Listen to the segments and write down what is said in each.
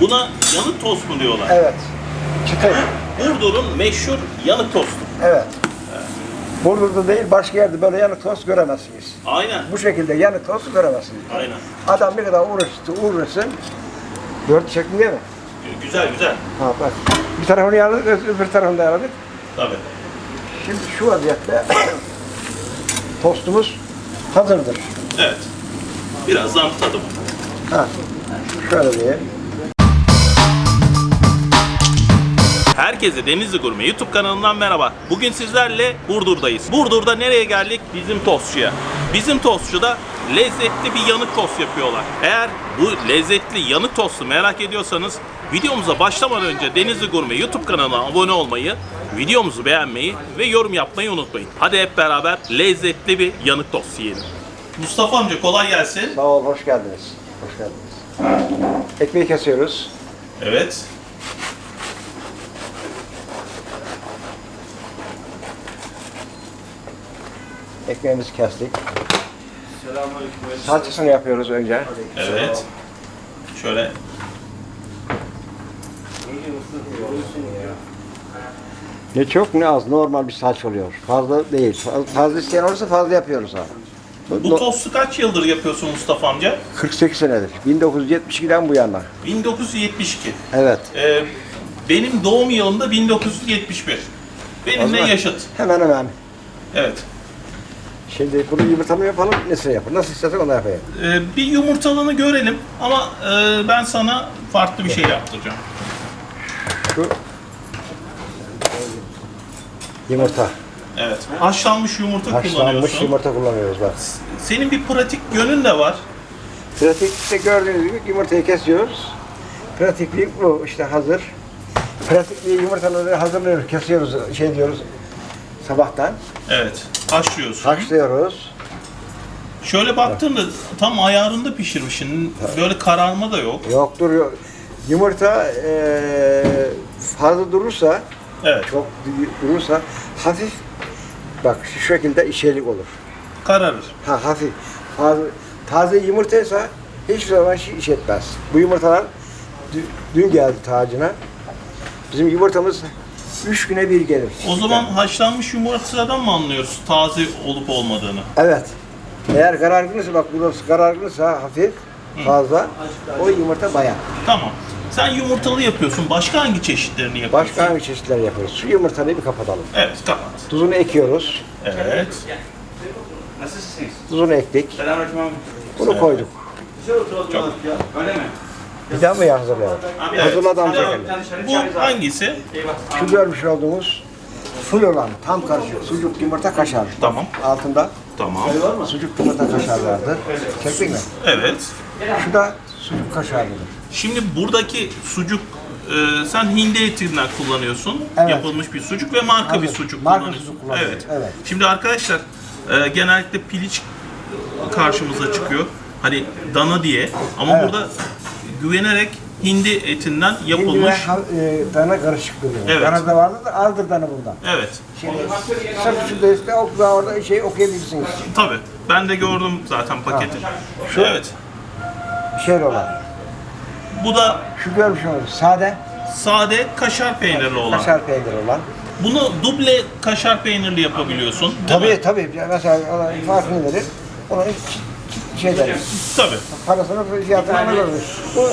Buna yanık tost mu diyorlar? Evet. Çıtır. Burdur'un meşhur yanık tostu. Evet. Burdur'da değil başka yerde böyle yanık tost göremezsiniz. Aynen. Bu şekilde yanık tost göremezsiniz. Aynen. Adam ne kadar uğraştı uğraşsın. Dört şeklinde mi? Güzel güzel. Ha bak. Bir tarafını yaladık, öbür tarafını da yaladık. Tabii. Şimdi şu vaziyette tostumuz hazırdır. Evet. Birazdan tadım. Ha. Şöyle diyeyim. Herkese Denizli Gurme YouTube kanalından merhaba. Bugün sizlerle Burdur'dayız. Burdur'da nereye geldik? Bizim tostçuya. Bizim tostçuda lezzetli bir yanık tost yapıyorlar. Eğer bu lezzetli yanık tostu merak ediyorsanız videomuza başlamadan önce Denizli Gurme YouTube kanalına abone olmayı, videomuzu beğenmeyi ve yorum yapmayı unutmayın. Hadi hep beraber lezzetli bir yanık tost yiyelim. Mustafa amca kolay gelsin. Sağ ol, hoş geldiniz. Hoş geldiniz. Ekmeği kesiyoruz. Evet. Ekmeğimizi kestik. Salçasını yapıyoruz önce. Evet. Şöyle Ne çok ne az normal bir salça oluyor. Fazla değil. Fazla, isteyen olursa fazla yapıyoruz abi. Bu No- tostu kaç yıldır yapıyorsun Mustafa amca? 48 senedir. 1972'den bu yana. 1972. Evet. Ee, benim doğum yılım da 1971. O Benimle yaşıt. Hemen hemen. Evet. Şimdi bunu yumurta mı yapalım, nasıl yapalım? Nasıl istersen onu yapayım. Ee, bir yumurtalığını görelim ama e, ben sana farklı bir şey yaptıracağım. Şu yumurta. Evet. Haşlanmış yumurta Haşlanmış kullanıyorsun. yumurta kullanıyoruz bak. Senin bir pratik yönün de var. Pratikte gördüğünüz gibi yumurtayı kesiyoruz. Pratikliği bu işte hazır. Pratikliği yumurtaları hazırlıyoruz, kesiyoruz, şey diyoruz sabahtan. Evet. Haşlıyorsun. Haşlıyoruz. Şöyle baktığında tam ayarında pişirmişsin. Böyle kararma da yok. Yok. Yumurta eee, fazla durursa, Evet. çok durursa hafif bak şu şekilde içerik olur. Kararır. Ha hafif. Fazla, taze yumurtaysa hiçbir zaman şey iş etmez. Bu yumurtalar dü- dün geldi tacına. Bizim yumurtamız üç güne bir gelir. O zaman haşlanmış yumurtadan mı anlıyoruz taze olup olmadığını? Evet. Eğer karargınsa bak burası karargınsa hafif fazla o yumurta bayan. Tamam. Sen yumurtalı yapıyorsun. Başka hangi çeşitlerini yapıyorsun? Başka hangi çeşitler yapıyoruz? Şu yumurtayı bir kapatalım. Evet, kapat. Tuzunu ekiyoruz. Evet. Nasılsınız? Tuzunu ektik. Selamünaleyküm abi. Bunu koyduk. Öyle mi? Bir daha mı hazırlayalım? Evet. Hazırladan Tamam. çekelim. Bu hangisi? Şu görmüş olduğumuz full olan tam karışık sucuk yumurta kaşar. Tamam. Altında Tamam. sucuk yumurta kaşar vardır. Çektik mi? Evet. Şu da sucuk kaşarlıdır. Şimdi buradaki sucuk e, sen hindi etinden kullanıyorsun. Evet. Yapılmış bir sucuk ve marka bir Evet, sucuk marka kullanıyorsun. sucuk kullanıyoruz, Evet. evet. Şimdi arkadaşlar e, genellikle piliç karşımıza çıkıyor. Hani dana diye ama Evet. burada güvenerek hindi etinden Hindi ve yapılmış. e, dana karışık duruyor. Evet. Dana da vardır da azdır dana bundan. Evet. Şimdi sırf şu deste ok daha orada şey okuyabilirsiniz. Tabii. Ben de gördüm zaten paketi. Şu- Evet. Şey olan. Bu da Şu görmüş olduğunuz sade sade kaşar peynirli olan. kaşar peyniri olan. Bunu duble kaşar peynirli yapabiliyorsun. Tabii mi? tabii. Mesela farkını verir. Ona şey deriz. Tabii. Parasını fiyatını ona verir. Bu,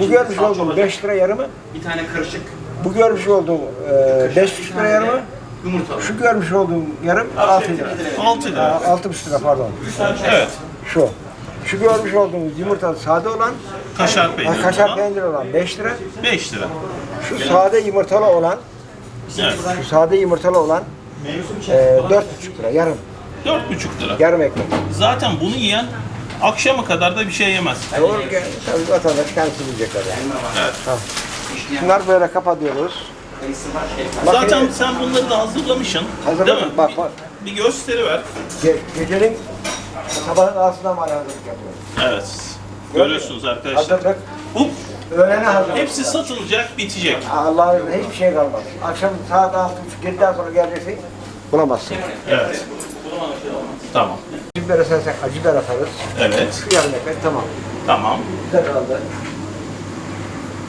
bu görmüş olduğum 5 lira yarımı. Bir tane karışık Bu görmüş olduğum 5 lira yarımı. yumurtalı. Şu görmüş olduğum yarım 6 lira. 6 lira. 6,5 lira pardon. Evet. Şu. Şu görmüş olduğumuz yumurta sade olan, Kaşar peynirli kaşar olan peyniri olan 5 lira. 5 lira. Şu sade yumurtalı olan, Evet. şu sade yumurtalı olan e, 4,5 lira yarım. 4,5 lira. Yarım ekmek. Zaten bunu yiyen akşama kadar da bir şey yemez. Doğru ki tabii vatandaş kendisi bilecekler yani. Evet. Tamam. Bunlar böyle kapatıyoruz. Zaten sen bunları da hazırlamışsın. Hazırladım. Değil mi? Bak, bak. Bir, bir gösteri ver. Ge- gecenin sabahın altından mı hazırlık yapıyoruz? Evet. Görüyorsunuz arkadaşlar. Hazırlık. Bu Öğlene hazırlık. hepsi satılacak, bitecek. Allah'ın izniyle hiçbir şey kalmaz. Akşam saat altı buçuk yediden sonra geleceksin bulamazsın. Evet. Tamam. Acı biber esersek acı biber atarız. Evet. Yarım ekmek tamam. Tamam. Güzel kaldı.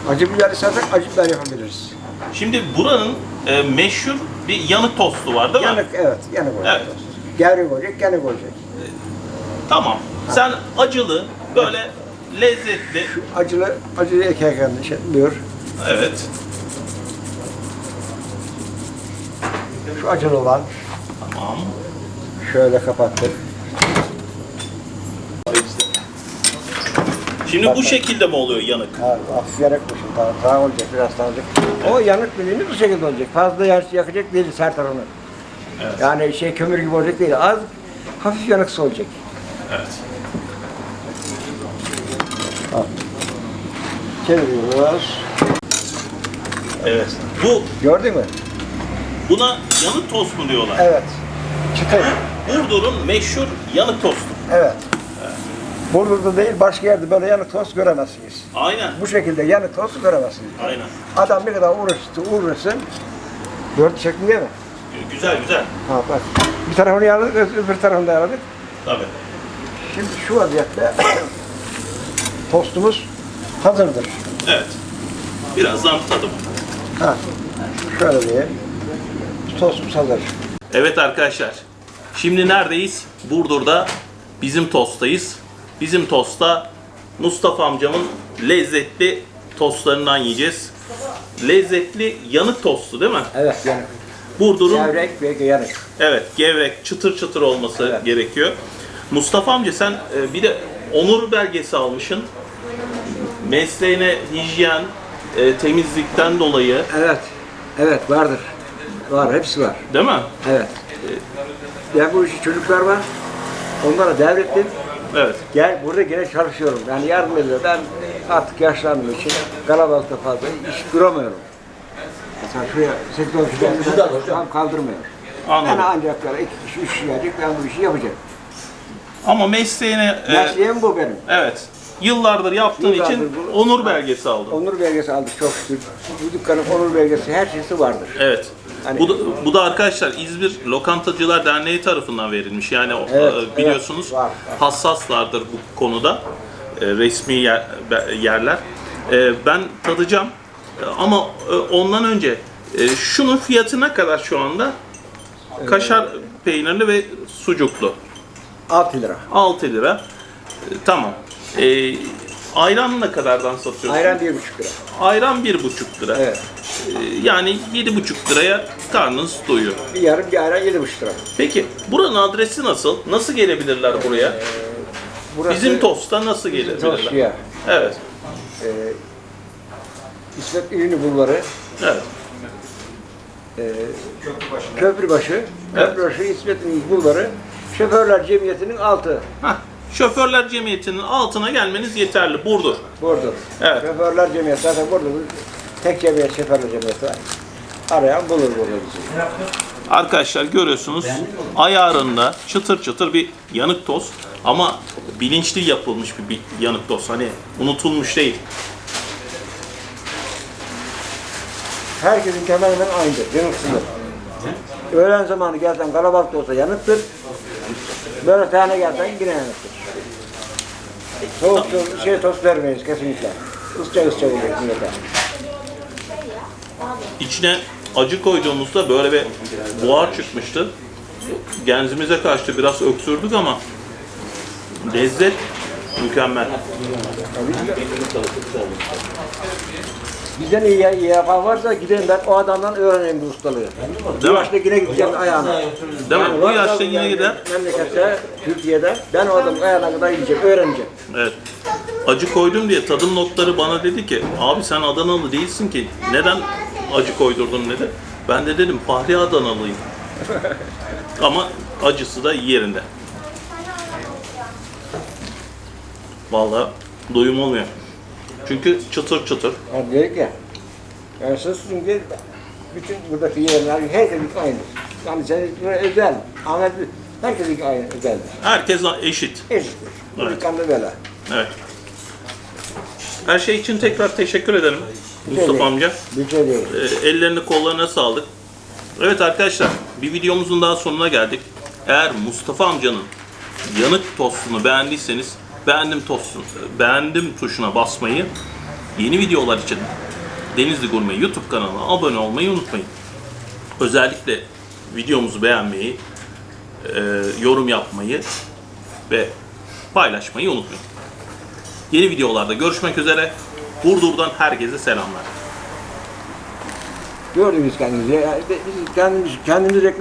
Acı biber istersek acı biber yapabiliriz. Şimdi buranın e, meşhur bir yanık tostu var değil mi? Yanık evet, yanık olacak. Evet. Gevrek olacak, yanık olacak. Tamam. Sen acılı, böyle lezzetli. Acılı, acılı ekerken şey, buyur. Evet. Şu acılı olan Tamam. Şöyle kapattık. Şimdi bu şekilde mi oluyor yanık? Ha, hafif yanıkmışım, tamam, tamam olacak, biraz daha olacak. O yanık dediğimiz bu şekilde olacak. Fazla yak- yakacak değil her tarafını. Evet. Yani şey kömür gibi olacak değil, az hafif yanıksı olacak. Evet. Çeviriyoruz. Evet. Bu Gördün mü? buna yanık tost mu diyorlar? Evet. Çıtır. Burdur'un meşhur yanık tostu. Evet. Burdur'da değil, başka yerde böyle yanık tost göremezsiniz. Aynen. Bu şekilde yanık tost göremezsiniz. Aynen. Adam ne kadar uğraştı, uğraşsın. Dört şeklinde mi? Güzel güzel. Ha bak. Bir tarafını yaladık, öbür tarafını da yaladık. Tabii. Şimdi şu vaziyette tostumuz hazırdır. Evet. Birazdan tadım. Ha. Şöyle diyeyim. Tostumuz hazır. Evet arkadaşlar. Şimdi neredeyiz? Burdur'da bizim tostayız. Bizim tosta Mustafa amcamın lezzetli tostlarından yiyeceğiz. Lezzetli yanık tostu değil mi? Evet yanık. Burdur'un Gevrek ve yanık. evet gevrek çıtır çıtır olması Evet. gerekiyor. Mustafa amca sen e, bir de onur belgesi almışsın. Mesleğine hijyen, e, temizlikten dolayı Evet. Evet vardır. Var, hepsi var. değil mi? Evet. Ben bu işi çocuklar var. Onlara devrettim. Evet. Gel burada gene çalışıyorum. Yani yardım ediyor. Ben artık yaşlandığım için kalabalıkta fazla iş duramıyorum. Mesela şuraya sektör şuraya tam kaldırmıyorum. Anladım. Yani ancak böyle iki kişi, üç kişi gelecek ben bu işi yapacağım. Ama mesleğine e, Mesleğim bu benim. Evet. Yıllardır yaptığın Yıllardır için bu- onur belgesi aldın. Onur belgesi aldık çok şükür. Bu dükkanın onur belgesi her şeysi vardır. Evet. Hani- bu, da, bu da arkadaşlar İzmir Lokantacılar Derneği tarafından verilmiş. Yani o- Evet, e, biliyorsunuz evet, var, var. hassaslardır bu konuda. E, resmi yer- be- yerler. E, ben tadacağım. E, ama e, ondan önce e, şunun fiyatı ne kadar şu anda? Kaşar peynirli ve sucuklu. 6 lira. 6 lira. E, tamam. E, ayran ne kadardan satıyorsun? Ayran bir buçuk lira. Ayran bir buçuk lira. Evet. Ee, Yani yedi buçuk liraya karnınız doyuyor. Bir yarım bir ayran yedi buçuk lira. Peki buranın adresi nasıl? Nasıl gelebilirler buraya? Burası Bizim Tost'a nasıl gelebilirler? Tosya. Evet. Ee, İsmet İnönü Bulvarı. Evet. Ee, Köprübaşı, Köprübaşı İsmet İnönü Bulvarı, Şoförler Cemiyeti'nin altı. Hah. Şoförler Cemiyeti'nin altına gelmeniz yeterli. Burdur. Burada. Evet. Şoförler Cemiyeti zaten burada tek cemiyet Şoförler Cemiyeti var. Arayan bulur bizi. Arkadaşlar görüyorsunuz ayarında çıtır çıtır bir yanık toz ama bilinçli yapılmış bir, bir yanık toz. Hani unutulmuş değil. Herkesin hemen hemen aynıdır, yanıksızdır. Öğlen zamanı gelsen kalabalık da olsa yanıktır. Böyle tane gelsen yine yanıktır. Soğuk soğuk şey tost vermeyiz kesinlikle. Isça ısça olacak millete. İçine acı koyduğumuzda böyle bir buhar çıkmıştı. Genzimize kaçtı biraz öksürdük ama lezzet mükemmel. Bizden iyi, iyi yapan varsa gideyim ben o adamdan öğreneyim bu ustalığı. Bu Değil mi? yaşta yine gideceğim ayağına. Değil mi? Bu yaşta yine gider. Memlekette, Türkiye'de ben o adamın ayağına kadar gideceğim, öğreneceğim. Evet. Acı koydum diye tadım notları bana dedi ki abi sen Adanalı değilsin ki neden acı koydurdun dedi. Ben de dedim Fahri Adanalıyım. Ama acısı da yerinde. Vallahi doyum olmuyor. Çünkü çıtır çıtır. Yani dedik ya, yani siz çünkü bütün buradaki yerler herkesin aynı. Yani senin özel, Ahmet herkesin aynı özeldir. Herkes eşit. Eşittir. Bu Evet. dükkanda böyle. Evet. Her şey için tekrar teşekkür ederim Mustafa amca. Bütçe değil. E, ellerini kollarına sağlık. Evet arkadaşlar bir videomuzun daha sonuna geldik. Eğer Mustafa amcanın yanık tostunu beğendiyseniz beğendim tostunu, beğendim tuşuna basmayı, Yeni videolar için Denizli Gurme YouTube kanalına abone olmayı unutmayın. Özellikle videomuzu beğenmeyi, e, yorum yapmayı ve paylaşmayı unutmayın. Yeni videolarda görüşmek üzere. Burdur'dan herkese selamlar. Gördünüz kendinizi. Kendimiz, kendimiz reklam